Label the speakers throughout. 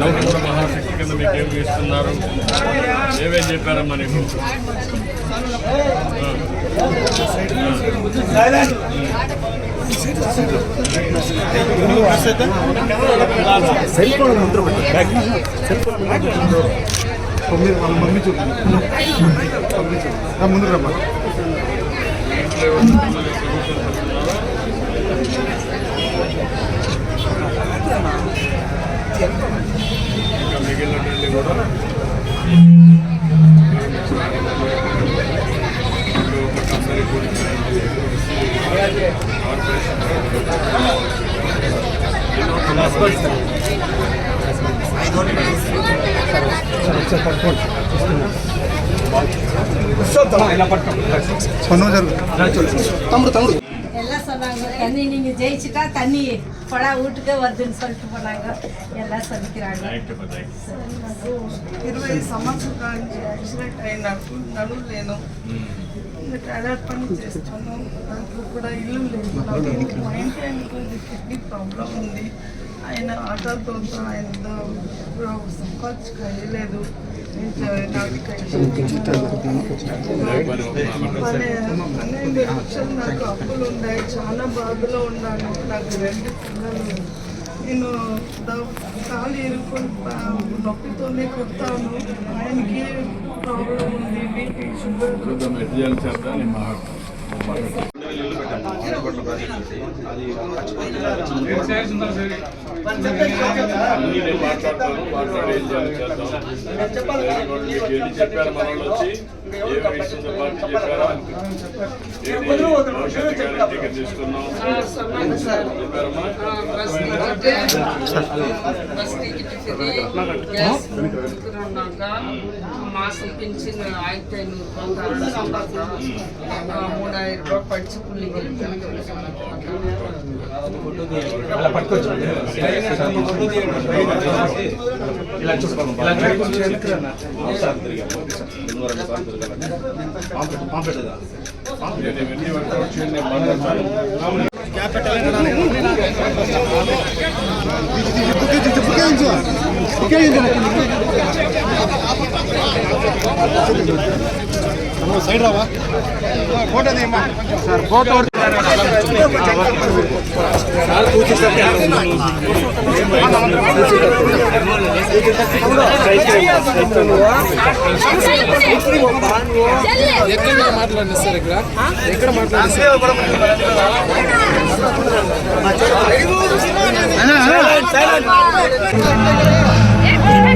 Speaker 1: నవకూర మహాశక్తి కింద మీకు ఏమి ఇస్తున్నారు ఏమేమి చెప్పారమ్మా నీకు సెల్ ఫోన్ ముందు మమ్మీ చూడండి
Speaker 2: ముందు రమ్మా.
Speaker 3: మిగిలినటువంటి కూడా. కంపెనీ తమ్ముడు తమ్ముడు. ఎలా సభ తన్ని జయించుట తన్ని. ಥೊಡಾ ಊಟಕ್ಕೆ ವರ್ಜನ್
Speaker 1: ಸ್ವಲ್ಪ ಬನಾಗ ಎಲ್ಲ ಸದಿಕ್ಕಿರಾಗ
Speaker 4: ఇరవై సంవత్సరాల నుంచి యాక్సిడెంట్ అయినాకు నడువు లేను. అడాప్ట్ పని చేస్తాను నాకు కూడా ఇల్లు లేదు. మా ఇంటి కిడ్నీ ప్రాబ్లం ఉంది. ఆయన ఆటలతో ఆయన సంపాదించలేదు నాకు పన్నెండు లక్షలు నాకు అప్పులు ఉన్నాయి చాలా బాధలో ఉన్నాను నాకు రెండు పిల్లలు నేను కాలు ఇరుకొని నొప్పితోనే కొడతాను ఆయనకి ప్రాబ్లం ఉంది బీపీ షుగర్.
Speaker 1: చూద్దాం ఎట్లా అన్నీ నేను మాట్లాడతాను మాట్లాడి ఏం చేయాలి చెప్పారు మన వాళ్ళు వచ్చి ఏ చెప్పారా భవిష్యత్తు తీసుకున్నాం చెప్పారమ్మా
Speaker 4: మాసం పెన్షన్ ఆయితే మూడాయిరం
Speaker 1: రూపాయలు పడిచి పుల్లి పాంప్లెట్ పాంప్లెట్.
Speaker 2: సైడ్ రావా ఫోటో తీయమ్మా సార్ ఫోటో ఎక్కడ మాట్లాడినా సార్ ఇక్కడ ఎక్కడ మాట్లాడినా ముందుకెళ్ళి ముందుకెళ్ళి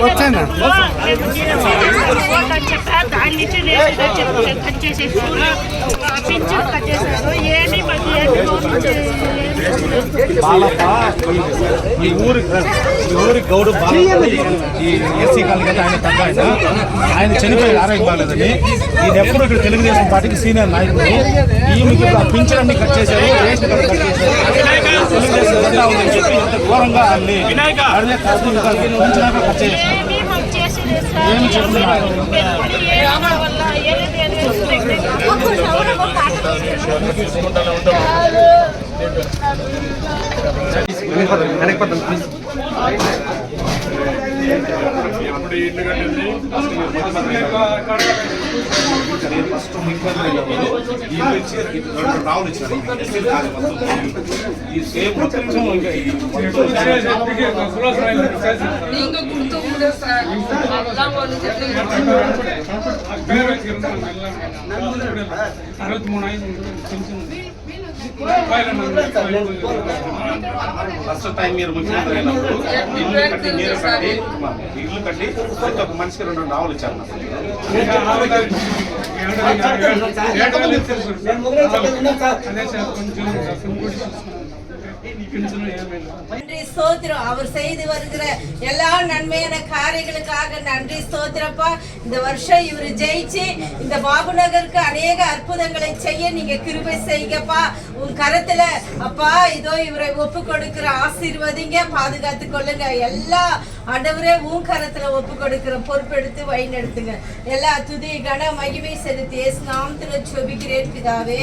Speaker 2: వచ్చాను
Speaker 5: కట్ చేసేసి కట్ చేశారు. ఏమి మాకు ఏమి
Speaker 6: బాలప్ప ఈ ఊరి ఈ ఊరి గౌడు బాలప్ప ఈ ఎస్సీ కాలనీ ఆయన తగ్గ ఆయన ఆయన చనిపోయి ఆరోగ్యం బాగాలేదని ఈయన ఎప్పుడు ఇక్కడ తెలుగుదేశం పార్టీకి సీనియర్ నాయకుడు ఈమెకి ఆ పింఛన్ అన్ని కట్ చేశారు రేషన్ కార్డు కట్ చేశారు తెలుగుదేశం ఉందని చెప్పి ఇంత ఘోరంగా అన్ని అడిగే పింఛన్ కట్ చేశారు
Speaker 5: ఏమి మాకు చేసేది ఎప్పుడు
Speaker 1: ఇల్లు కట్టింది ఫస్ట్ ఇల్లు ఇచ్చి
Speaker 4: రెండు రావులు అరవై మూడు ఐదు
Speaker 6: ఫస్ట్ టైం మీరు ముఖ్యమంత్రి అయినప్పుడు ఇల్లు కట్టి నీరు కట్టి ఇల్లు కట్టి ప్రతి ఒక్క మనిషికి రెండు రెండు ఆవులు ఇచ్చారు నాకు.
Speaker 3: நன்றி ஸ்தோத்திரம். அவர் செய்து வருகிற எல்லா நன்மையான காரியங்களுக்காக நன்றி ஸ்தோத்திரப்பா. இந்த வருஷம் இவர் ஜெயிச்சு இந்த பாபு நகருக்கு அநேக அற்புதங்களை செய்ய நீங்க கிருபை செய்யப்பா உன் கரத்துல அப்பா இதோ இவரை ஒப்பு கொடுக்கிற ஆசீர்வதிங்க. பாதுகாத்து கொள்ளுங்க. எல்லா ஆண்டவரே உன் கரத்துல ஒப்பு கொடுக்கிற பொறுப்பெடுத்து வழி நடத்துங்க. எல்லா துதி கன மகிமை செலுத்தி நாமத்துல சொபிக்கிறேன் பிதாவே.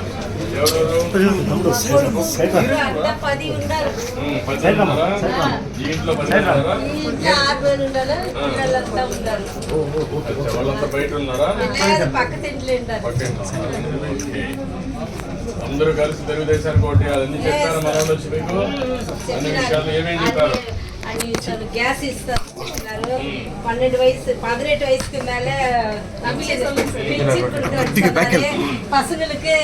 Speaker 1: వాళ్ళంతా బయట ఉన్నారా. అందరూ కలిసి తెలుగుదేశానికి ఓటు వేయాలని చెప్పారు మన వచ్చి మీకు. అన్ని విషయాలు ఏమేమి చెప్పారు?
Speaker 3: గ్యాస్ ఇస్తారు பன்னெண்டு வயசு பதினெட்டு வயசுக்கு மேல தமிழ் பசங்களுக்கு